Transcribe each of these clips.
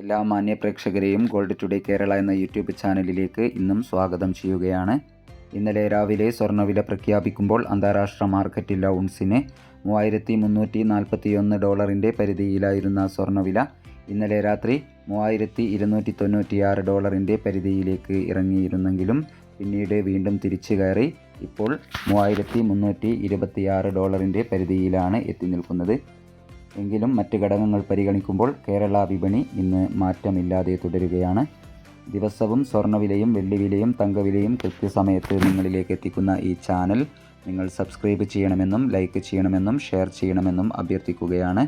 എല്ലാ മാന്യ പ്രേക്ഷകരെയും gold today Kerala എന്ന യൂട്യൂബ് ചാനലിലേക്ക് ഇന്നും സ്വാഗതം ചെയ്യുകയാണ്. ഇന്നലെ രാവിലെ സ്വർണവില പ്രഖ്യാപിക്കുമ്പോൾ അന്താരാഷ്ട്ര മാർക്കറ്റിൽ ഔൺസിന് മൂവായിരത്തി മുന്നൂറ്റി നാൽപ്പത്തിയൊന്ന് ഡോളറിന്റെ പരിധിയിലായിരുന്ന സ്വർണവില ഇന്നലെ രാത്രി മൂവായിരത്തി ഇരുന്നൂറ്റി തൊണ്ണൂറ്റിയാറ് ഡോളറിന്റെ പരിധിയിലേക്ക് ഇറങ്ങിയിരുന്നെങ്കിലും പിന്നീട് വീണ്ടും തിരിച്ചു കയറി ഇപ്പോൾ മൂവായിരത്തി മുന്നൂറ്റി ഇരുപത്തിയാറ് ഡോളറിന്റെ പരിധിയിലാണ് എത്തി നിൽക്കുന്നത്. എങ്കിലും മറ്റ് ഘടകങ്ങൾ പരിഗണിക്കുമ്പോൾ കേരള വിപണി ഇന്ന് മാറ്റമില്ലാതെ തുടരുകയാണ്. ദിവസവും സ്വർണവിലയും വെള്ളിവിലയും തങ്കവിലയും കൃത്യസമയത്ത് നിങ്ങളിലേക്ക് എത്തിക്കുന്ന ഈ ചാനൽ നിങ്ങൾ സബ്സ്ക്രൈബ് ചെയ്യണമെന്നും ലൈക്ക് ചെയ്യണമെന്നും ഷെയർ ചെയ്യണമെന്നും അഭ്യർത്ഥിക്കുകയാണ്.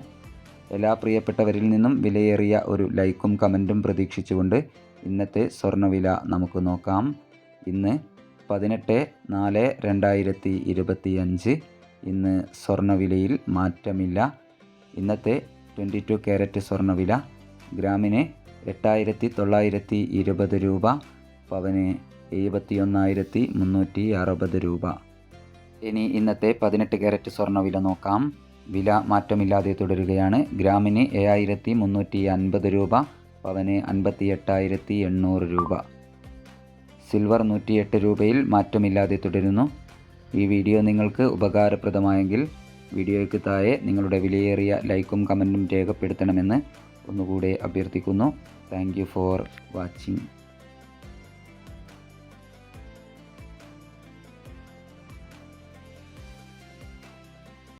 എല്ലാ പ്രിയപ്പെട്ടവരിൽ നിന്നും വിലയേറിയ ഒരു ലൈക്കും കമന്റും പ്രതീക്ഷിച്ചുകൊണ്ട് ഇന്നത്തെ സ്വർണവില നമുക്ക് നോക്കാം. ഇന്ന് പതിനെട്ട് നാല് രണ്ടായിരത്തി ഇരുപത്തിയഞ്ച്. ഇന്ന് സ്വർണവിലയിൽ മാറ്റമില്ല. ഇന്നത്തെ ട്വന്റി ടു ക്യാരറ്റ് സ്വർണവില ഗ്രാമിന് എട്ടായിരത്തി തൊള്ളായിരത്തി ഇരുപത് രൂപ പവന് എഴുപത്തി ഒന്നായിരത്തി മുന്നൂറ്റി അറുപത് രൂപ. ഇനി ഇന്നത്തെ പതിനെട്ട് ക്യാരറ്റ് സ്വർണവില നോക്കാം. വില മാറ്റമില്ലാതെ തുടരുകയാണ്. ഗ്രാമിന് ഏഴായിരത്തി മുന്നൂറ്റി അൻപത് രൂപ പവന് അൻപത്തി എട്ടായിരത്തി എണ്ണൂറ് രൂപ. സിൽവർ നൂറ്റിയെട്ട് രൂപയിൽ മാറ്റമില്ലാതെ തുടരുന്നു. ഈ വീഡിയോ നിങ്ങൾക്ക് ഉപകാരപ്രദമായെങ്കിൽ വീഡിയോയ്ക്ക് താഴെ നിങ്ങളുടെ വിലയേറിയ ലൈക്കും കമന്റും രേഖപ്പെടുത്തണമെന്ന് ഒന്നുകൂടെ അഭ്യർത്ഥിക്കുന്നു. Thank for watching.